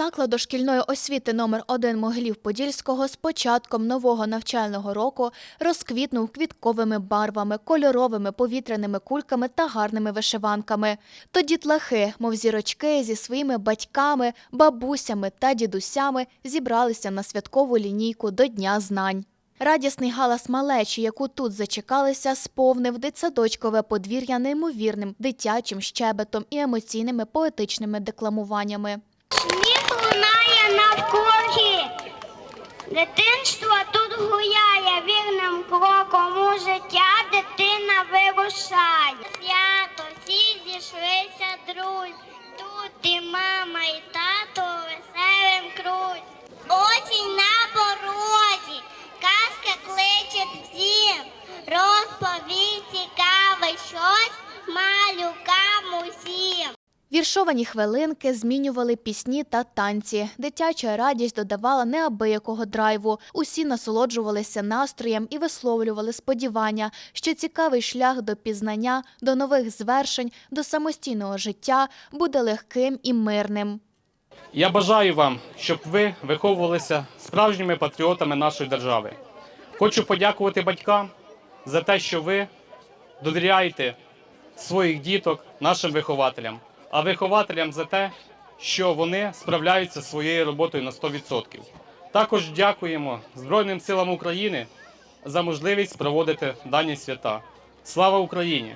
Заклад дошкільної освіти номер 1 Могилів-Подільського з початком нового навчального року розквітнув квітковими барвами, кольоровими повітряними кульками та гарними вишиванками. То дітлахи, мов зірочки, зі своїми батьками, бабусями та дідусями зібралися на святкову лінійку до Дня знань. Радісний галас малечі, яку тут зачекалися, сповнив дитсадочкове подвір'я неймовірним дитячим щебетом і емоційними поетичними декламуваннями. Дитинство тут гуляє вірним кроком у життя Віршовані хвилинки змінювали пісні та танці. Дитяча радість додавала неабиякого драйву. Усі насолоджувалися настроєм і висловлювали сподівання, що цікавий шлях до пізнання, до нових звершень, до самостійного життя буде легким і мирним. Я бажаю вам, щоб ви виховувалися справжніми патріотами нашої держави. Хочу подякувати батькам за те, що ви довіряєте своїх діток нашим вихователям, а вихователям за те, що вони справляються зі своєю роботою на 100%. Також дякуємо Збройним силам України за можливість проводити дані свята. Слава Україні!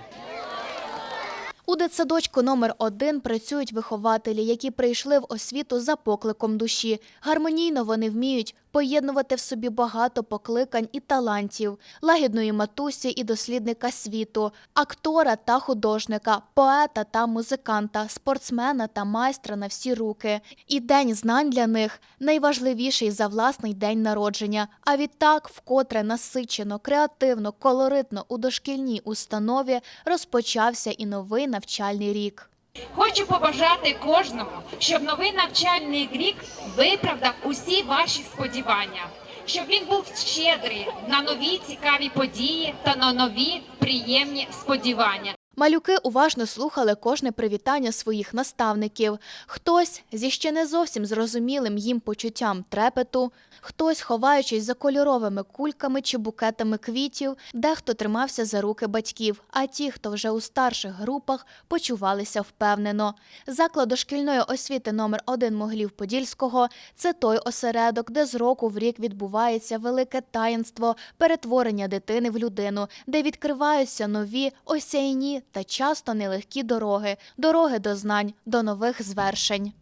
У дитсадочку номер 1 працюють вихователі, які прийшли в освіту за покликом душі. Гармонійно вони вміють поєднувати в собі багато покликань і талантів, лагідної матусі і дослідника світу, актора та художника, поета та музиканта, спортсмена та майстра на всі руки. І день знань для них найважливіший за власний день народження. А відтак, вкотре насичено, креативно, колоритно у дошкільній установі розпочався і новий навчальний рік. Хочу побажати кожному, щоб новий навчальний рік виправдав усі ваші сподівання, щоб він був щедрий на нові цікаві події та на нові приємні сподівання. Малюки уважно слухали кожне привітання своїх наставників. Хтось зі ще не зовсім зрозумілим їм почуттям трепету, хтось, ховаючись за кольоровими кульками чи букетами квітів, дехто тримався за руки батьків, а ті, хто вже у старших групах, почувалися впевнено. Заклад дошкільної освіти номер 1 Могилів-Подільського – це той осередок, де з року в рік відбувається велике таїнство перетворення дитини в людину, де відкриваються нові осяйні та часто нелегкі дороги, дороги до знань, до нових звершень.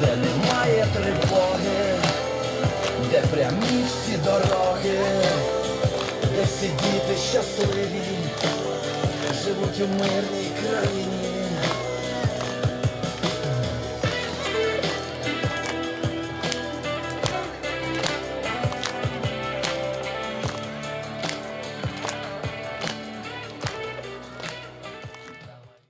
де немає тривоги, де прямі всі дороги, де всі діти щасливі, живуть у мирній країні.